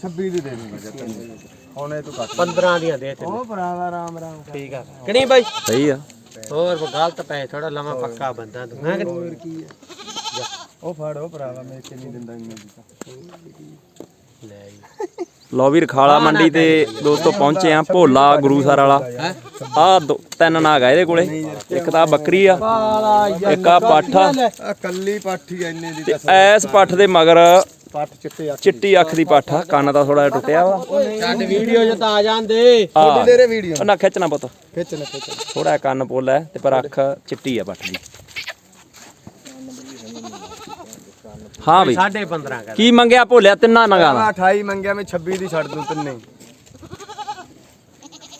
26 ਦੀ ਦੇ ਦੂੰਗਾ ਜੇ ਤੈਨੂੰ ਹੁਣ ਇਹ ਤੂੰ ਕੱਟ 15 ਦੀਆਂ ਦੇ ਤੇ ਉਹ ਭਰਾਵਾ ਰਾਮ ਰਾਮ। ਠੀਕ ਆ। ਕਿ ਨਹੀਂ ਬਾਈ? ਸਹੀ ਆ। ਹੋਰ ਗਲਤ ਪੈ ਥੋੜਾ ਲਵਾਂ ਪੱਕਾ ਬੰਦਾ ਤੂੰ। ਹੈ ਕਿ? ਹੋਰ ਕੀ ਹੈ ਉਹ ਫੜ ਉਹ ਭਰਾਵਾ ਮੈਂ ਕਿ ਨਹੀਂ ਦਿੰਦਾ ਇੰਨੇ ਦੀ ਤਾਂ ਲੈ ਜੀ। ਲੋ ਵੀ ਰਖਾਲਾ ਮੰਡੀ ਤੇ ਦੋਸਤੋ ਪਹੁੰਚੇ ਆ ਭੋਲਾ ਗੁਰੂਸਰ ਵਾਲਾ। ਆ ਤਿੰਨ ਨਾਗ ਆ ਇਹਦੇ ਕੋਲੇ। ਇੱਕ ਤਾਂ ਬੱਕਰੀ ਆ ਇੱਕ ਆ ਪੱਠ ਆ। ਆ ਕੱਲੀ ਪਾਠੀ ਆ ਇੰਨੇ ਦੀ ਤੇ ਐਸ ਪੱਠ ਦੇ ਮਗਰ ਪੱਠ ਚਿੱਟੇ ਅੱਖ ਦੀ। ਪੱਠ ਆ ਕੰਨ ਤਾਂ ਥੋੜਾ ਜਿਹਾ ਟੁੱਟਿਆ ਵਾ। ਛੱਡ ਵੀਡੀਓ ਚ ਤਾਂ ਆ ਜਾਂਦੇ। ਆ ਤੇਰੇ ਵੀਡੀਓ। ਉਹਨਾਂ ਖਿੱਚਣਾ ਪੁੱਤ। ਖਿੱਚ ਲੈ ਖਿੱਚ ਲੈ। ਥੋੜਾ ਕੰਨ ਪੋਲਾ ਹੈ ਤੇ ਪਰ ਅੱਖ ਚਿੱਟੀ ਆ ਪੱਠ ਦੀ। ਹਾਂ ਬਈ। 15.5 ਕਰ ਕੀ। ਮੰਗਿਆ ਭੋਲਿਆ? ਤਿੰਨਾਂ ਨਗਾਂ ਦਾ। ਆ 28 ਮੰਗਿਆ ਮੈਂ 26 ਦੀ ਛੱਡ ਦੂੰ ਤਿੰਨੇ।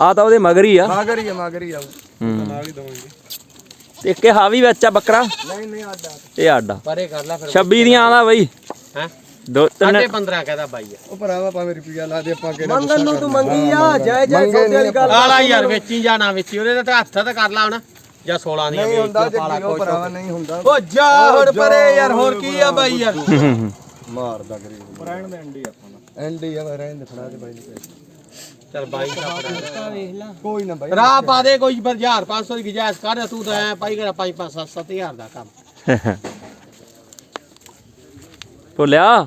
ਆ ਤਾਂ ਉਹਦੇ ਮਗਰ ਹੀ ਆ। ਮਾਗਰੀ ਆ ਮਾਗਰੀ ਆ ਹੀ। ਤੇ ਇੱਕ ਇਹ ਹਾਵੀ ਵਿੱਚ ਆ ਬੱਕਰਾ। ਨਹੀਂ ਨਹੀਂ ਆਡਾ ਇਹ ਆਡਾ ਪਰੇ ਕਰ ਲੈ ਫਿਰ। 26 ਦੀਆਂ ਆਂਦਾ ਬਈ। ਹੈ? ਦੋ ਤਿੰਨ 15.5 ਕਹਦਾ ਬਾਈ ਆ। ਉਹ ਭਰਾਵਾ ਭਾਵੇਂ ਰੁਪਿਆ ਲਾ ਦੇ ਆਪਾਂ ਕਿਹੜਾ ਮੰਗਣ ਨੂੰ ਤੂੰ ਮੰਗੀ ਆ ਜੈ ਜੈ ਸੌਦੇ ਵਾਲੀ ਗੱਲ। ਆਲਾ ਯਾਰ ਵੇਚੀ ਜਾਣਾ ਵੇਚੀ ਉਹਦੇ ਤਾਂ ਹੱਥ ਤਾਂ ਕਰ ਲਾ ਹੁਣ ਜਾਂ 16 ਦੀਆਂ ਨਹੀਂ ਵੇਚ ਹੁੰਦਾ ਕੇ ਪਾਲਾ ਜੱਗੀ ਉਹ ਭਰਾਵਾ ਨਹੀਂ ਹੁੰਦਾ। ਓ ਜਾ ਹੁਣ ਪਰੇ ਯਾਰ ਹੋਰ ਕੀ ਆ ਬਾਈ ਯਾਰ? ਮਾਰਦਾ ਗਰੀਬ ਰਹਿਣ ਦੇ ਐਂਡੀ ਆਪਾਂ ਐਂਡੀ ਆ ਰਹਿਣ ਦੇ ਫੜਾ ਦੇ ਬਾਈ ਨੂੰ ਪੈਸੇ। ਚਲ ਬਾਈ ਦਾ ਫੜਾ ਵੇਖ ਲਾ। ਕੋਈ ਨਾ ਬਾਈ। ਰਾਹ ਪਾ ਦੇ ਕੋਈ 1000 500 ਦੀ ਗੁਜਾਇਸ਼ ਕਰ ਤੂੰ ਤਾਂ ਐ ਪਾਈ ਕਰ 5 5 7 7000 ਦਾ ਕੰਮ। ਭੋਲਿਆ?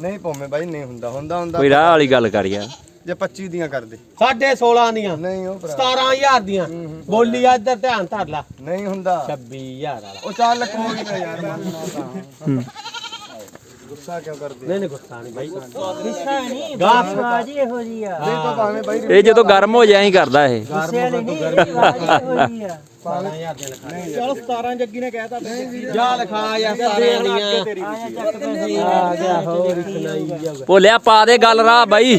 ਨਹੀਂ ਭੋਵੇਂ ਬਾਈ ਨਹੀਂ ਹੁੰਦਾ ਹੁੰਦਾ ਹੁੰਦਾ। ਕੋਈ ਰਾਹ ਵਾਲੀ ਗੱਲ ਕਰ ਯਾਰ ਜੇ 25 ਦੀਆਂ ਕਰ ਦੇ। ਸਾਢੇ 16 ਦੀਆਂ। ਨਹੀਂ ਉਹ ਭਰਾ। 17000 ਦੀਆਂ। ਬੋਲੀ ਆ ਇੱਧਰ ਧਿਆਨ ਧਰ ਲਾ। ਨਹੀਂ ਹੁੰਦਾ। 26000 ਵਾਲਾ। ਉਹ ਚੱਲ ਕੋਈ ਨਾ ਯਾਰ। ਮੰਨਣਾ ਤਾਂ ਗੁੱਸਾ ਕਿਉਂ ਕਰਦੇ ਨਹੀਂ ਨਹੀਂ ਗੁੱਸਾ ਨਹੀਂ ਬਾਈ। ਗੁੱਸਾ ਨਹੀਂ। ਗਾਸ ਬਾਜੀ ਇਹੋ ਜੀ ਆ। ਨਹੀਂ ਤਾਂ ਭਾਵੇਂ ਬਾਈ ਇਹ ਜਦੋਂ ਗਰਮ ਹੋ ਜਾਏ ਹੀ ਕਰਦਾ ਇਹ। ਗੁੱਸੇ ਵਾਲੀ ਨਹੀਂ ਇਹੋ ਜੀ ਆ। 17000 ਦੇ ਲਿਖਾ ਚਲ 17 ਜੱਗੀ ਨੇ ਕਹਿਤਾ ਜਾ ਲਿਖਾ ਯਾਰ 17 ਦੀਆਂ ਆ। ਗਿਆ ਹੋਰ ਸੁਣਾਈ ਜਾਊਗਾ। ਭੋਲਿਆ ਪਾ ਦੇ ਗੱਲ ਰਾਹ ਬਾਈ।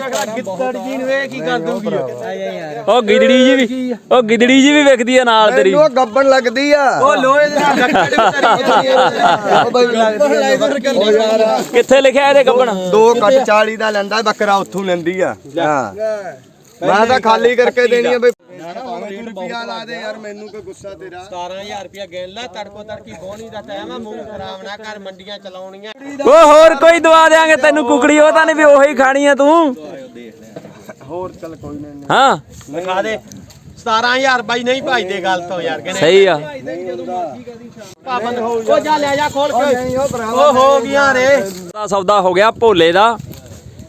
ਇਹਨੂੰ ਗਿੱਤੜ ਜੀ ਨੂੰ ਇਹ ਕੀ ਕਰ ਦੂਗੀ ਯਾਰ ਉਹ ਗਿਦੜੀ ਜੀ ਵੀ ਉਹ ਗਿਦੜੀ ਜੀ ਵੀ ਵਿਕਦੀ ਆ ਨਾਲ ਤੇਰੀ। ਉਹ ਗੱਬਣ ਲੱਗਦੀ ਆ। ਉਹ ਲੋਹੇ ਦੇ ਨਾਲ ਲੱਕੜ ਵੀ ਉਹ ਬਾਈ ਲੱਗਦੀ ਉਹ ਯਾਰ। ਕਿੱਥੇ ਲਿਖਿਆ ਇਹਦੇ ਗੱਬਣ? ਦੋ ਕੱਟ 40 ਦਾ ਲੈਂਦਾ ਬੱਕਰਾ ਉੱਥੋਂ ਲੈਂਦੀ ਆ। ਹਾਂ। ਮੈਂ ਤਾਂ ਖਾਲੀ ਕਰਕੇ ਦੇਣੀ ਆ ਬਈ। ਭਾਵੇਂ ਤੂੰ ਰੁਪਿਆ ਲਾ ਦੇ ਯਾਰ ਮੈਨੂੰ ਕੋਈ ਗੁੱਸਾ ਤੇਰਾ। 17000 ਰੁਪਇਆ ਗਿਣ ਲੈ ਤੜਕੋ ਤੜਕੀ ਬੋਣੀ ਦਾ ਟਾਈਮ ਆ ਮੂੰਹ ਖਰਾਬ ਨਾ ਕਰ ਮੰਡੀਆਂ ਚਲਾਉਣੀਆਂ। ਉਹ ਹੋਰ ਕੋਈ ਦਵਾ ਦੇਾਂਗੇ ਤੈਨੂੰ ਕੁਕੜੀ ਉਹ ਤਾਂ ਨਹੀਂ ਵੀ ਉਹੀ ਖਾਣੀ ਆ ਤੂੰ। ਹੋਰ ਚੱਲ ਕੋਈ ਨਹੀਂ ਹਾਂ। ਲਿਖਾ ਦੇ। 17000 ਬਾਈ ਨਹੀਂ ਭਾਈਦੇ ਗੱਲ ਤੋਂ ਯਾਰ ਕਿਨੇ ਸਹੀ ਆ। ਪਾਬੰਦ ਹੋ ਉਹ ਜਾ ਲੈ ਜਾ ਖੋਲ ਕੇ। ਨਹੀਂ ਉਹ ਉਹ ਹੋ ਗਿਆ ਰੇ ਦਾ ਸੌਦਾ ਹੋ ਗਿਆ ਭੋਲੇ ਦਾ।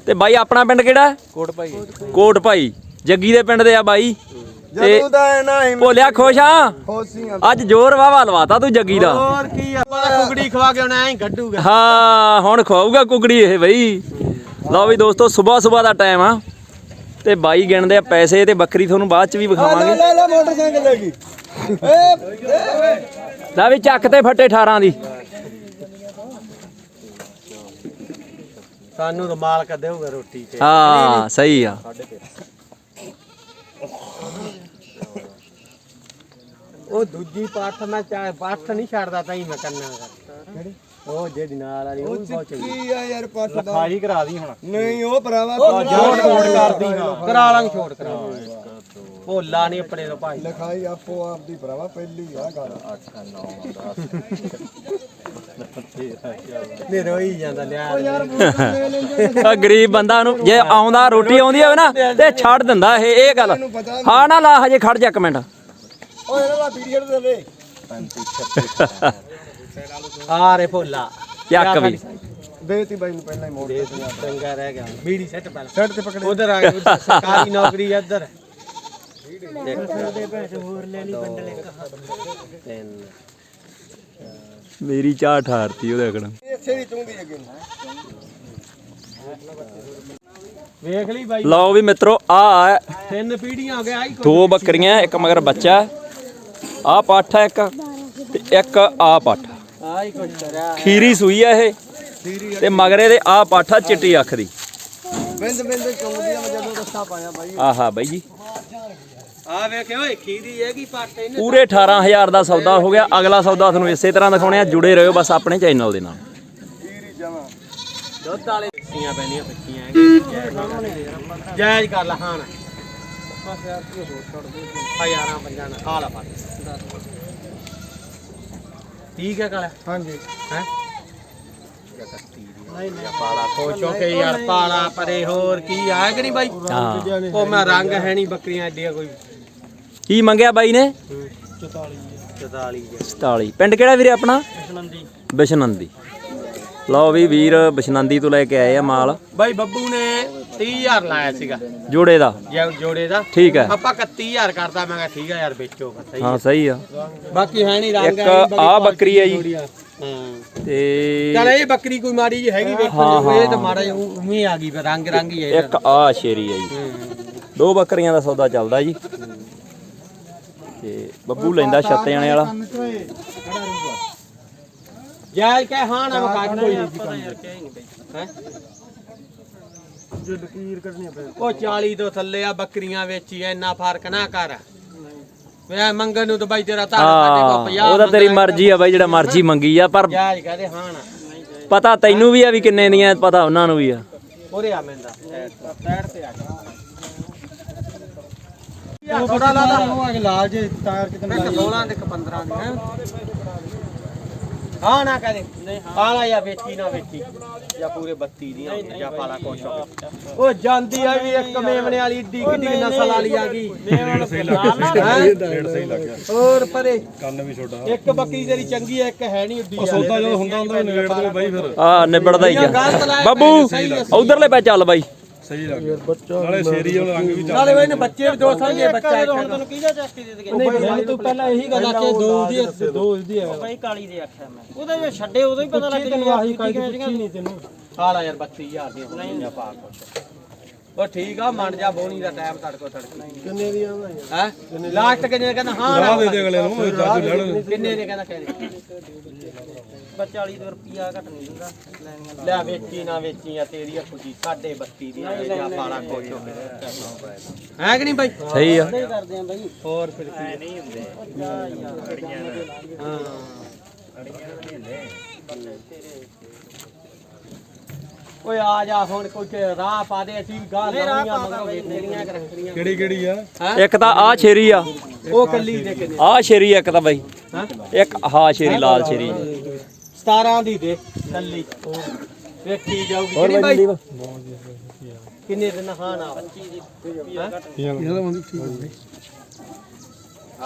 ਤੇ ਬਾਈ ਆਪਣਾ ਪਿੰਡ ਕਿਹੜਾ? ਕੋਟ ਭਾਈ ਕੋਟ ਭਾਈ ਜੱਗੀ ਦੇ ਪਿੰਡ ਦੇ ਆ ਬਾਈ। ਤੇ ਜਦੋਂ ਦਾ ਇਹ ਨਾ ਹਿੰਮਤ ਭੋਲਿਆ ਖੁਸ਼ ਆ? ਖੋਸੀਆਂ ਅੱਜ ਜ਼ੋਰ ਵਾਵਾ ਲਵਾਤਾ ਤੂੰ ਜੱਗੀ ਦਾ। ਹੋਰ ਕੀ ਆ? ਕੁਕੜੀ ਖਵਾ ਕੇ ਉਹਨੇ ਐਂ ਗੱਡੂਗਾ ਹਾਂ ਹੁਣ ਖਵਾਊਗਾ ਕੁਕੜੀ ਇਹ ਬਈ। ਲਓ ਵੀ ਦੋਸਤੋ ਸਵੇਰ ਸਵੇਰ ਦਾ ਟਾਈਮ ਆ। ਤੇ ਬਾਈ ਗਿਣਦੇ ਆ ਪੈਸੇ ਤੇ ਬੱਕਰੀ ਤੁਹਾਨੂੰ ਬਾਅਦ ਚ ਵੀ ਵਿਖਾਵਾਂਗੇ। ਲੈ ਲੈ ਮੋਟਰਸਾਈਕਲ ਲੈ ਗਈ ਲੈ ਵੀ ਚੱਕ ਤੇ ਫੱਟੇ 18 ਦੀ। ਸਾਨੂੰ ਰੁਮਾਲ ਕਰ ਦੇਊਗਾ ਰੋਟੀ ਤੇ। ਹਾਂ ਸਹੀ ਆ। ਉਹ ਦੂਜੀ ਪਾਠ ਮੈਂ ਚਾਹ ਪਾਠ ਨਹੀਂ ਛੱਡਦਾ ਤਾਂ ਹੀ ਮੈਂ ਕਰਨਾ ਕਰ ਉਹ ਜਿਹੜੀ ਨਾਲ ਵਾਲੀ ਉਹ ਬਹੁਤ ਚੰਗੀ। ਕੀ ਆ ਯਾਰ ਪੱਟ ਦਾ। ਖਾਈ ਕਰਾ ਦੀ ਹੁਣ। ਨਹੀਂ ਉਹ ਭਰਾਵਾ ਛੋਟ ਛੋਟ ਕਰਦੀ ਕਰਾ ਲਾਂਗੇ ਛੋਟ ਕਰਾ ਭੋਲਾ ਨਹੀਂ ਆਪਣੇ ਤੋਂ ਭਾਈ। ਲਿਖਾਈ ਆਪੋ ਆਪ ਦੀ ਭਰਾਵਾ ਪਹਿਲੀ ਆ ਗੱਲ। ਨੇ ਰੋਈ ਜਾਂਦਾ ਲਿਆ ਆ ਗਰੀਬ ਬੰਦਾ ਨੂੰ ਜੇ ਆਉਂਦਾ ਰੋਟੀ ਆਉਂਦੀ ਹੋਵੇ ਨਾ ਤੇ ਛੱਡ ਦਿੰਦਾ ਇਹ ਇਹ ਗੱਲ। ਹਾਂ ਨਾ ਲਾ ਹਜੇ ਖੜ ਜਾ ਇੱਕ ਮਿੰਟ। ਓਏ ਇਹਦਾ ਪੀਰੀਅਡ ਦੇ ਦੇ ਆ ਰੇ ਭੋਲਾ। ਚੱਕ ਵੀ। ਦੇਤੀ ਬਾਈ ਨੂੰ ਪਹਿਲਾਂ ਹੀ ਮੋੜ ਦੇ ਚੰਗਾ ਰਹਿ ਗਿਆ। ਬੀੜੀ ਸੱਟ ਪਹਿਲਾਂ। ਸੈੱਟ ਤੇ ਪਕੜੇ। ਉਧਰ ਆ ਗਿਆ ਉੱਧਰ। ਸਰਕਾਰੀ ਨੌਕਰੀ ਇੱਧਰ। ਤਿੰਨ। ਮੇਰੀ ਚਾਹ ਠਾਰਤੀ ਉਹਦੇ ਅਗਣ ਇੱਥੇ ਵੀ ਚੁੰਗੀ ਅੱਗੇ ਵੇਖ ਲਈ ਬਾਈ। ਲਓ ਵੀ ਮਿੱਤਰੋ ਆ ਤਿੰਨ ਪੀੜੀਆਂ ਹੋ ਗਿਆ ਆਈ ਦੋ ਬੱਕਰੀਆਂ ਇੱਕ ਮਗਰ ਬੱਚਾ। ਆ ਪੱਠ ਇੱਕ ਤੇ ਇੱਕ ਆ ਪੱਠ। ਆਈ ਕੁਝ ਕਰਿਆ ਖੀਰੀ ਸੂਈ ਆ ਇਹ ਤੇ ਮਗਰੇ ਦੇ ਆ ਪੱਠ ਆ ਚਿੱਟੀ ਅੱਖ ਦੀ। ਬਿੰਦ ਬਿੰਦ ਚੁੰਗਦੀ ਆ ਮੈਂ ਜਦੋਂ ਰਸਤਾ ਪਾਇਆ ਬਾਈ। ਆਹਾ ਬਾਈ ਜੀ। ਆ ਵੇਖੇ ਓਏ ਖੀਰੀ ਹੈਗੀ ਪਾਟੇ ਨੇ ਪੂਰੇ 18000 ਦਾ ਸੌਦਾ ਹੋ ਗਿਆ। ਅਗਲਾ ਸੌਦਾ ਤੁਹਾਨੂੰ ਇਸੇ ਤਰ੍ਹਾਂ ਦਿਖਾਉਣੇ ਆ। ਜੁੜੇ ਰਹੋ ਬਸ ਆਪਣੇ ਚੈਨਲ ਦੇ ਨਾਲ। ਪੀਰੀ ਜਮਾ ਦੁੱਧ ਵਾਲੇ ਬੱਚੀਆਂ ਪੈਣੀਆਂ ਬੱਚੀਆਂ ਹੈਗੀਆਂ। ਜਾਇਜ਼ ਕਰ ਲਾ ਹਾਂ ਹਜ਼ਾਰਾਂ ਪੰਜਾਂ ਨਾਲ ਖਾ ਲਾ ਫੜ ਠੀਕ ਹੈ ਕਾਲਾ? ਹਾਂਜੀ। ਹੈ? ਨਹੀਂ ਨਹੀਂ ਪਾਲਾ ਹੋ ਕੇ ਯਾਰ ਪਾਲਾ ਪਰੇ ਹੋਰ ਕੀ ਆ ਕਿ ਨਹੀਂ ਬਾਈ? ਉਹ ਮੈਂ ਰੰਗ ਹੈ ਨਹੀਂ ਬੱਕਰੀਆਂ ਐਡੀਆਂ ਕੋਈ। ਕੀ ਮੰਗਿਆ ਬਾਈ ਨੇ? 44 47 ਪਿੰਡ ਕਿਹੜਾ ਵੀਰੇ ਆਪਣਾ? ਬਿਸ਼ਨੰਦੀ। ਲਓ ਵੀ ਵੀਰ ਬਿਸ਼ਨੰਦੀ ਤੋਂ ਲੈ ਕੇ ਆਏ ਆ ਮਾਲ। ਬਾਈ ਬੱਬੂ ਨੇ 30000 ਲਾਇਆ ਸੀਗਾ। ਜੋੜੇ ਦਾ। ਜੋੜੇ ਦਾ। ਠੀਕ ਹੈ। ਆਪਾਂ 31000 ਕਰਦਾ ਮੈਂ ਕਿਹਾ ਠੀਕ ਆ ਯਾਰ ਵੇਚੋ ਸਹੀ ਹਾਂ ਸਹੀ ਆ। ਬਾਕੀ ਹੈ ਨਹੀਂ ਰੰਗ ਇੱਕ ਆਹ ਬੱਕਰੀ ਆ ਜੀ। ਹਾਂ। ਤੇ ਚਲ ਇਹ ਬੱਕਰੀ ਕੋਈ ਮਾੜੀ ਜੀ ਹੈਗੀ ਵੇਖੋ ਜੇ ਇਹ ਤਾਂ ਮਾੜਾ ਉਵੇਂ ਆ ਗਈ ਰੰਗ ਰੰਗ ਹੀ ਹੈ ਇੱਕ ਆ ਸ਼ੇਰੀ ਆ ਜੀ। ਦੋ ਬੱਕਰੀਆਂ ਦਾ ਸੌਦਾ ਚੱਲਦਾ ਜੀ। ਤੇ ਬੱਬੂ ਲੈਂਦਾ ਛੱਤ ਜਾਣੇ ਵਾਲਾ। ਜਾਇ ਕੇ ਹਾਂ ਨਾ ਮਕਾ ਕੋਈ ਨਹੀਂ ਹੈ ਜੇ ਲਕੀਰ ਕੱਢਣੀ ਪਏ ਉਹ 40 ਤੋਂ ਥੱਲੇ ਆ ਬੱਕਰੀਆਂ ਵੇਚੀ ਐ ਇੰਨਾ ਫ਼ਰਕ ਨਾ ਕਰ। ਵੇ ਮੰਗਣ ਨੂੰ ਤਾਂ ਬਾਈ ਤੇਰਾ 50 ਉਹਦਾ ਤੇਰੀ ਮਰਜ਼ੀ ਆ ਬਾਈ ਜਿਹੜਾ ਮਰਜ਼ੀ ਮੰਗੀ ਆ ਪਰ ਜਾਇ ਕਹਦੇ ਹਾਂ ਨਾ। ਪਤਾ ਤੈਨੂੰ ਵੀ ਆ ਵੀ ਕਿੰਨੇ ਦੀਆਂ ਪਤਾ ਉਹਨਾਂ ਨੂੰ ਵੀ ਆ। ਉਰੇ ਆ ਮੈਂਦਾ ਸਾਈਡ ਤੇ ਆ ਜਾ ਥੋੜਾ ਲਾਦਾ। ਉਹ ਅਗੇ ਲਾਲ ਜੇ ਟਾਇਰ ਕਿਤੇ ਇੱਕ 16 ਤੇ ਇੱਕ 15 ਦੀ ਹੈ। ਹਾਂ ਨਾ ਕਹਦੇ ਪਾਲਾ ਜਾਂ ਵੇਚੀ ਨਾ ਵੇਚੀ। ਜਾਂ ਪੂਰੇ 32 ਦੀਆਂ ਹੋਣ, ਜਾਂ ਪਾਲਾ ਕੁਛ ਹੋਵੇ। ਉਹ ਜਾਂਦੀ ਆ ਵੀ ਇੱਕ ਮੇਮਣੇ ਵਾਲੀ ਏਡੀ ਕਿੱਡੀ ਨਸਲ ਵਾਲੀ ਆ ਗਈ। ਰੇਟ ਸਹੀ ਲੱਗਾ ਰੇਟ ਸਹੀ ਲੱਗਿਆ ਹੋਰ ਪਰੇ। ਕੰਨ ਵੀ ਛੋਟਾ। ਇੱਕ ਬੱਕਰੀ ਤੇਰੀ ਚੰਗੀ ਆ ਇੱਕ ਹੈ ਨਹੀਂ ਏਡੀ ਸੌਦਾ ਜਦੋਂ ਹੁੰਦਾ ਹੁੰਦਾ ਨਵੇੜ ਦੇ ਬਾਈ ਫਿਰ। ਆ ਨਿਬੜਦਾ ਹੀ ਆ। ਬੱਬੂ ਉਧਰਲੇ ਪੈ ਚੱਲ ਬਾਈ। ਸਹੀ ਲੱਗਿਆ ਨਾਲੇ ਸ਼ੇਰੀ ਵਾਲਾ ਰੰਗ ਵੀ ਨਾਲੇ ਵੇ ਬੱਚੇ ਵੀ ਦੋ ਸੰਗੇ ਬੱਚਾ ਇੱਕ ਹੁਣ ਤੈਨੂੰ ਕਿਹਦਾ ਚੱਕੀ ਦੇ ਦੇ ਨਹੀਂ ਤੂੰ ਪਹਿਲਾਂ ਇਹੀ ਗੱਲ ਆ ਕਿ ਦੋ ਦੀ ਦੋ ਦੀ ਹੈ। ਬਾਈ ਕਾਲੀ ਦੇ ਆਖਿਆ ਮੈਂ। ਉਹਦਾ ਜੇ ਛੱਡੇ ਉਦੋਂ ਹੀ ਪਤਾ ਲੱਗ ਗਿਆ ਆਹੀ ਕਾਲੀ ਨਹੀਂ ਤੈਨੂੰ। ਹਾਲਾ ਯਾਰ 32000 ਦੀ ਹੋਣੀ ਜਾਂ ਪਾ ਕੁਛ। ਉਹ ਠੀਕ ਆ ਮੰਨ ਜਾ ਬੋਣੀ ਦਾ ਟਾਈਮ ਤੜਕੋ ਤੜਕੀ। ਕਿੰਨੇ ਦੀ ਆਉਂਦਾ ਹੈ? ਲਾਸਟ ਕਿੰਨੇ ਕਹਿੰਦਾ ਹਾਂ ਨਾ ਦੇ ਦੇ ਅਗਲੇ ਨੂੰ ਚਾਚੂ ਲੜ ਕਿੰਨੇ ਨੇ ਕਹਿੰਦਾ ਕਹਿੰਦੇ 40 ਰੁਪਿਆ ਘੱਟ ਨਹੀਂ ਦਿੰਦਾ। ਲੈਣੀਆਂ ਲੈ ਵੇਚੀ ਨਾ ਵੇਚੀ ਆ ਤੇਰੀ ਆ ਖੁਸ਼ੀ ਸਾਡੇ 32 ਦੀ ਜਾਂ ਪਾਲਾ ਖੁਸ਼ ਹੋ ਕੇ ਹੈ ਕਿ ਨਹੀਂ ਬਾਈ? ਸਹੀ ਆ। ਕਰਦੇ ਆ ਬਾਈ। ਹੋਰ ਫਿਰ ਕੀ? ਨਹੀਂ ਹੁੰਦੇ। ਹਾਂ ਓਏ ਆ ਜਾ ਹੁਣ ਕੋਈ ਰਾਹ ਪਾ ਦੇ ਅਸੀਂ ਗਾਲ ਲਾਉਣੀਆਂ ਮਗਰੋਂ ਵੇਚਣੀਆਂ। ਕਿ ਰੱਖਣੀਆਂ ਕਿਹੜੀ ਕਿਹੜੀ ਆ? ਇੱਕ ਤਾਂ ਆ ਸ਼ੇਰੀ ਆ। ਉਹ ਕੱਲੀ ਦੇ ਕਿੰਨੇ ਆ ਸ਼ੇਰੀ ਇੱਕ ਤਾਂ ਬਾਈ। ਇੱਕ ਹਾ ਸ਼ੇਰੀ ਲਾਲ ਸ਼ੇਰੀ 17 ਦੀ ਦੇ। ਕੱਲੀ ਵੇਖੀ ਜਾਊਗੀ। ਬਾਈ ਕਿੰਨੇ ਦਿਨ 25 ਦੀ ਠੀਕ ਆ?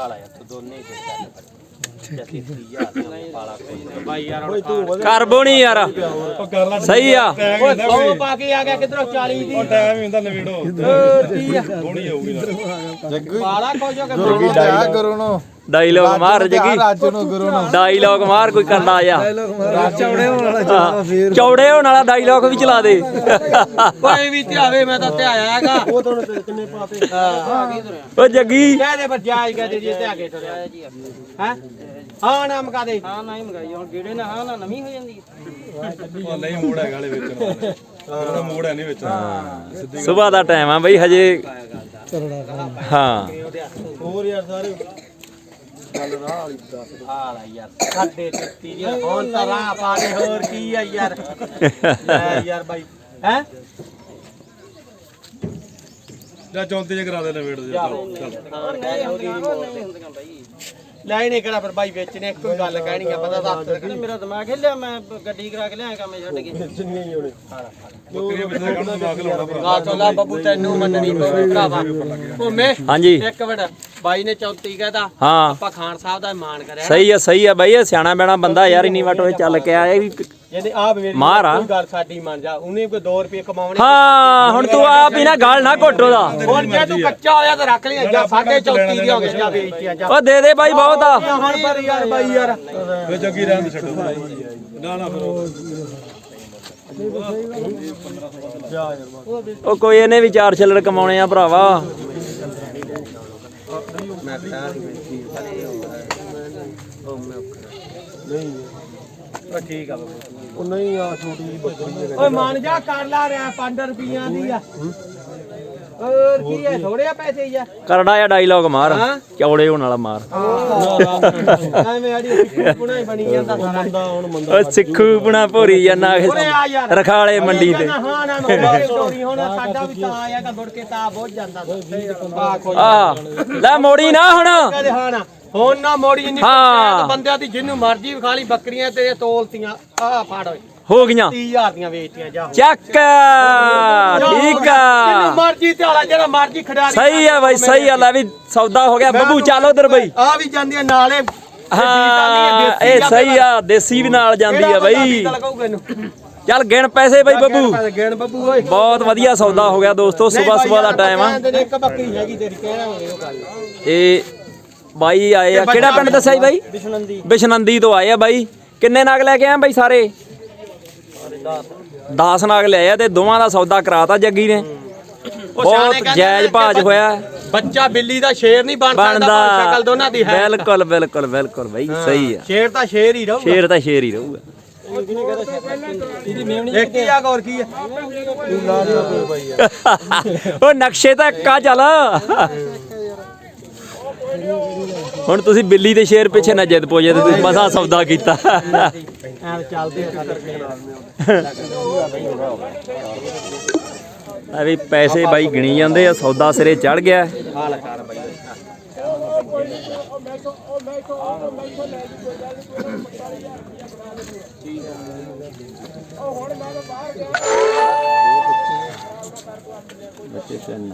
ਲੈ ਤੂੰ ਦੋਨੇ ਹੀ ਜੱਤੀ ਯਾਰ। ਖਾਣ- ਉਹ ਕਰ ਸਹੀ ਆ। ਸੌ ਪਾ ਕੇ ਆ ਗਿਆ ਕਿਧਰੋਂ? 40 ਦੀ। ਟਾਈਮ ਹੀ ਹੁੰਦਾ ਨਵੇੜੋ। ਓ, ਕੀ ਆ? ਹੋਣੀ ਆਊਗੀ ਨਾਲ ਪਾਲਾ ਕੁਝ ਹੋ ਕੇ ਕਰੋ ਨਾ। ਡਾਇਲੋਗ ਮਾਰ ਜਗੀ। ਨੂੰ ਗੁਰੂ ਨੂੰ ਡਾਇਲੋਗ ਮਾਰ ਕੋਈ ਕਰਦਾ ਆ ਚੌੜੇ ਹੋਣ ਵਾਲਾ ਹਾਂ, ਚੌੜੇ ਹੋਣ ਵਾਲਾ ਡਾਇਲੋਗ ਵੀ ਚਲਾ ਦੇ। ਕੋਈ ਵੀ ਧਿਆਵੇ ਮੈਂ ਤਾਂ ਧਿਆਇਆ ਹੈਗਾ। ਉਹ ਤੋਂ ਕਿੰਨੇ ਪਾਤੇ ਹਾਂ। ਓ ਜੱਗੀ। ਕਹਿ ਦੇ ਬੱਜਾ ਹੀ ਕਹਦੇ ਜੀ ਤੇ ਅੱਗੇ ਤੁਰਿਆ। ਹੈ? ਹਾਂ ਨਾਮ ਕਾ ਦੇ। ਹਾਂ ਨਹੀਂ ਮੰਗਾਈ ਹੁਣ ਗੇੜੇ ਨਾ ਹਾਂ ਨਾ ਨਵੀਂ ਹੋ ਜਾਂਦੀ ਹੈ। ਉਹ ਨਹੀਂ ਮੋੜ ਹੈਗਾ ਹਲੇ ਵਿੱਚ ਉਹਦਾ ਮੋੜ ਹੈ ਨਹੀਂ ਵਿੱਚ। ਸਿੱਧੀ ਸਵੇਰ ਦਾ ਟਾਈਮ ਆ ਬਈ ਹਜੇ। ਹਾਂ। ਹੋਰ ਯਾਰ ਸਾਰੇ। ਆ ਲੈ ਯਾਰ ਸਾਡੇ ਟਿੱਤੀ ਜੀ ਹੁਣ ਤਾਂ ਰਾਹ ਪਾ ਦੇ ਹੋਰ ਕੀ ਆ ਯਾਰ। ਲੈ ਯਾਰ ਬਾਈ ਹੈ? ਜਾਂ ਚੌਂਤੀ ਚ ਕਰਾ ਦੇ ਨਵੇੜ ਦੇ ਚਲੋ ਚੱਲ। ਹਾਂ ਕਹਿ ਹੋ ਗਈ ਨਹੀਂ ਹੁੰਦੀਆਂ ਬਾਈ। ਲੈ ਨਹੀਂ ਕਿਹੜਾ ਫਿਰ ਬਾਈ ਵੇਚਣੇ ਇੱਕੋ ਹੀ ਗੱਲ ਕਹਿਣੀ ਆ ਪਤਾ ਦੱਸ ਮੇਰਾ ਦਿਮਾਗ ਹਿੱਲਿਆ ਮੈਂ ਗੱਡੀ ਕਰਾ ਕੇ ਲਿਆਇਆ ਕੰਮ ਛੱਡ ਕੇ। ਬੱਕਰੀਆਂ ਵਿੱਚ ਕੱਢ ਦਿਮਾਗ ਲਾਉਣਾ ਭਰਾ। ਗਾ ਚੋਲਾ ਬੱਬੂ ਤੈਨੂੰ ਮੰਨਣੀ ਪਊ ਭਰਾਵਾ। ਭੂਮੇ ਹਾਂਜੀ। ਇੱਕ ਮਿੰਟ। ਬਾਈ ਨੇ 34 ਕਹਤਾ ਹਾਂ। ਆਪਾਂ ਖਾਨ ਸਾਹਿਬ ਦਾ ਮਾਣ ਕਰਿਆ। ਸਹੀ ਆ ਸਹੀ ਆ ਬਾਈ ਇਹ ਸਿਆਣਾ ਬੈਣਾ ਬੰਦਾ ਯਾਰ ਇੰਨੀ ਵਾਟੋ ਚੱਲ ਕੇ ਆਇਆ ਇਹ ਵੀ ਜਿਹਨੇ ਆ ਮੇਰੀ ਮਾਰ ਆ। ਕੋਈ ਗੱਲ ਸਾਡੀ ਮੰਨ ਜਾ ਉਹਨੇ ਕੋਈ 2 ਰੁਪਏ ਕਮਾਉਣੇ ਹਾਂ ਹੁਣ ਤੂੰ ਆਪ ਹੀ ਨਾ ਗਾਲ ਨਾ ਘੋਟੋ ਦਾ। ਹੁਣ ਜੇ ਤੂੰ ਕੱਚਾ ਹੋਇਆ ਤਾਂ ਰੱਖ ਲਈ ਜਾਂ ਸਾਢੇ 34 ਦੀ ਹੋ ਗਈ ਜਾਂ ਵੇਚੀਆਂ ਜਾਂ ਓ ਦੇ ਦੇ ਬਾਈ ਬਹੁਤ ਆ। ਹੁਣ ਪਰ ਯਾਰ ਬਾਈ ਯਾਰ। ਵੇ ਜੱਗੀ ਰਹਿਣ ਛੱਡੋ ਨਾ ਨਾ ਫਿਰ। ਉਹ- ਉਹ ਕੋਈ ਇਹਨੇ ਵੀ ਚਾਰ ਛਿੱਲੜ ਕਮਾਉਣੇ ਆ ਭਰਾਵਾ। ਮੈਂ ਖਿਆਲ ਹੀ ਵੇਚੀ ਉਹ ਮੈਂ ਉਹ ਠੀਕ ਆ ਬਾਬੂ। ਉਹ ਨਹੀਂ ਆ ਛੋਟੀ ਜਿਹੀ ਬੱਕਰੀ ਓਏ ਮੰਨ ਜਾ ਕਰ ਲਾ ਰਿਆ 5 ਰੁਪਈਆਂ ਦੀ ਆ। ਹੋਰ ਕੀ ਹੈ? ਥੋੜੇ ਆ ਪੈਸੇ ਹੀ ਆ। ਕਰੜਾ ਆ ਡਾਇਲੋਗ ਮਾਰ ਹਾਂ? ਚੌੜੇ ਹੋਣ ਵਾਲਾ ਮਾਰ। ਐਵੇਂ ਆੜੀ ਪੁਣਾ ਹੀ ਬਣੀ ਜਾਂਦਾ ਸਾਰਾ। ਹੁਣ ਓ ਸਿੱਖੂ ਪੁਣਾ ਭੋਰੀ ਜਾਨਾ ਉਰੇ ਆ ਯਾਰ। ਰਖਾਲੇ ਮੰਡੀ ਤੇ। ਕਹਿੰਦਾ ਹਾਂ ਨਾ ਮੋੜੀ ਸਟੋਰੀ ਹੁਣ ਸਾਡਾ ਵੀ ਤਾਂ ਆਇਆ ਤਾਂ ਮੁੜ ਕੇ ਤਾਂ ਬਹੁਤ ਜਾਂਦਾ ਆ ਕੋਈ ਆ ਲੈ ਮੋੜੀ ਨਾ ਹੁਣ। ਕਹਿੰਦੇ ਹਾਂ ਨਾ। ਹੁਣ ਨਾ ਮੋੜੀ ਨਹੀਂ ਹਾਂ। ਬੰਦਿਆਂ ਦੀ ਜਿੰਨੂੰ ਮਰਜ਼ੀ ਵਿਖਾ ਲਈ ਬੱਕਰੀਆਂ ਤੇ ਤੋਲਤੀਆਂ। ਆ ਫੜ ਓਏ। ਹੋ ਗਈਆਂ। 30000 ਦੀਆਂ ਵੇਚਤੀਆਂ ਜਾ ਚੱਕ। ਠੀਕ ਆ। ਮਰਜ਼ੀ ਤੇ ਵਾਲਾ ਜਿਹੜਾ ਮਰਜ਼ੀ ਖੜਾ ਸਹੀ ਆ ਬਾਈ ਸਹੀ ਆ ਲੈ ਵੀ ਸੌਦਾ ਹੋ ਗਿਆ। ਬੱਬੂ ਚੱਲ ਉਧਰ ਬਈ। ਆ ਵੀ ਜਾਂਦੀਆਂ ਨਾਲੇ। ਹਾਂ ਇਹ ਸਹੀ ਆ ਦੇਸੀ ਵੀ ਨਾਲ ਜਾਂਦੀ ਆ ਬਾਈ। ਚੱਲ ਗਿਣ ਪੈਸੇ ਬਾਈ ਬੱਬੂ। ਗੇਣ ਬੱਬੂ ਓਏ। ਬਹੁਤ ਵਧੀਆ ਸੌਦਾ ਹੋ ਗਿਆ ਦੋਸਤੋ ਸਵੇਰ ਸਵੇਰ ਦਾ ਟਾਈਮ ਆ। ਕਹਿੰਦੇ ਨੇ ਇੱਕ ਬੱਕਰੀ ਹੈਗੀ ਤੇਰੀ ਕਹਿਣਾ ਹੋਵੇ ਉਹ ਗੱਲ। ਇਹ ਬਾਈ ਆਏ ਆ। ਕਿਹੜਾ ਪਿੰਡ ਦੱਸਿਆ ਜੀ ਬਾਈ? ਬਿਸ਼ਨੰਦੀ ਬਿਸ਼ਨੰਦੀ ਤੋਂ ਆਏ ਆ ਬਾਈ। ਕਿੰਨੇ ਨਾਗ ਲੈ ਕੇ ਆਏ ਬਾਈ ਸਾਰੇ? 10 ਨਾਗ ਲੈ ਆ ਤੇ ਦੋਵਾਂ ਦਾ ਸੌਦਾ ਕਰਾਤਾ ਜੱਗੀ ਨੇ। ਬਹੁਤ ਜਾਇਜ਼ ਭਾਜ ਹੋਇਆ। ਬੱਚਾ ਬਿੱਲੀ ਦਾ ਸ਼ੇਰ ਨਹੀਂ ਬਣ ਸਕਦਾ ਸ਼ਕਲ ਦੋਨਾਂ ਦੀ ਹੈ। ਬਿਲਕੁਲ ਬਿਲਕੁਲ ਬਿਲਕੁਲ ਬਾਈ ਸਹੀ ਆ। ਸ਼ੇਰ ਤਾਂ ਸ਼ੇਰ ਹੀ ਰਹੂਗਾ। ਸ਼ੇਰ ਤਾਂ ਸ਼ੇਰ ਹੀ ਰਹੂਗਾ। ਕੀ ਉਹ ਨਕਸ਼ੇ ਤਾਂ ਇੱਕ ਆ ਚੱਲ। ਹੁਣ ਤੁਸੀਂ ਬਿੱਲੀ ਤੇ ਸ਼ੇਰ ਪਿੱਛੇ ਨਾ ਜਿੱਦ ਪੋਜੇ ਤੇ ਤੁਸੀਂ ਮਸਾ ਸੌਦਾ ਕੀਤਾ। ਐਂ ਚੱਲਦੇ ਆ ਆ ਵੀ ਪੈਸੇ ਬਾਈ ਗਿਣੀ ਜਾਂਦੇ ਆ ਸੌਦਾ ਸਿਰੇ ਚੜ ਗਿਆ। ਹਾਲ ਕਰ ਬਾਈ ਬੱਚੇ ਤਿੰਨ।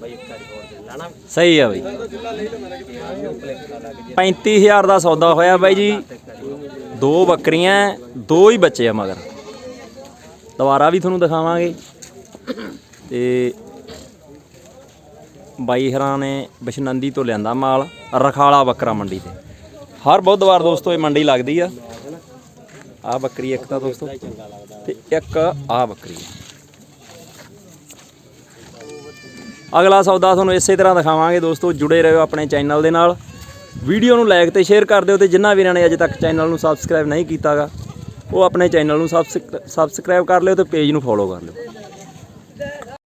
ਬਾਈ ਇੱਕ ਵਾਰੀ ਹੋਰ ਦੇ ਲੈਣਾ ਸਹੀ ਆ ਬਾਈ। 35000 ਦਾ ਸੌਦਾ ਹੋਇਆ ਬਾਈ ਜੀ। ਦੋ ਬੱਕਰੀਆਂ, ਦੋ ਹੀ ਬੱਚੇ ਆ ਮਗਰ। ਦੁਬਾਰਾ ਵੀ ਤੁਹਾਨੂੰ ਦਿਖਾਵਾਂਗੇ। ਤੇ ਬਾਈ ਹਰਾਂ ਨੇ ਬਿਸ਼ਨੰਦੀ ਤੋਂ ਲਿਆਂਦਾ ਮਾਲ, ਰਖਾਲਾ ਬੱਕਰਾ ਮੰਡੀ ਤੇ। ਹਰ ਬੁੱਧਵਾਰ ਦੋਸਤੋ ਇਹ ਮੰਡੀ ਲੱਗਦੀ ਆ। ਆ ਬੱਕਰੀ ਇੱਕ ਤਾਂ ਦੋਸਤੋ ਤੇ ਇੱਕ ਆ ਬੱਕਰੀ। ਅਗਲਾ ਸੌਦਾ ਤੁਹਾਨੂੰ ਇਸੇ ਤਰ੍ਹਾਂ ਦਿਖਾਵਾਂਗੇ ਦੋਸਤੋ, ਜੁੜੇ ਰਹੋ ਆਪਣੇ ਚੈਨਲ ਦੇ ਨਾਲ। ਵੀਡੀਓ ਨੂੰ ਲਾਈਕ ਤੇ ਸ਼ੇਅਰ ਕਰ ਦਿਓ ਤੇ ਜਿਨ੍ਹਾਂ ਵੀਰਾਂ ਨੇ ਅਜੇ ਤੱਕ ਚੈਨਲ ਨੂੰ ਸਬਸਕ੍ਰਾਈਬ ਨਹੀਂ ਕੀਤਾਗਾ, ਉਹ ਆਪਣੇ ਚੈਨਲ ਨੂੰ ਸਬਸਕ੍ਰਾਈਬ ਕਰ ਲਿਓ ਤੇ ਪੇਜ ਨੂੰ ਫੋਲੋ ਕਰ ਲਿਓ।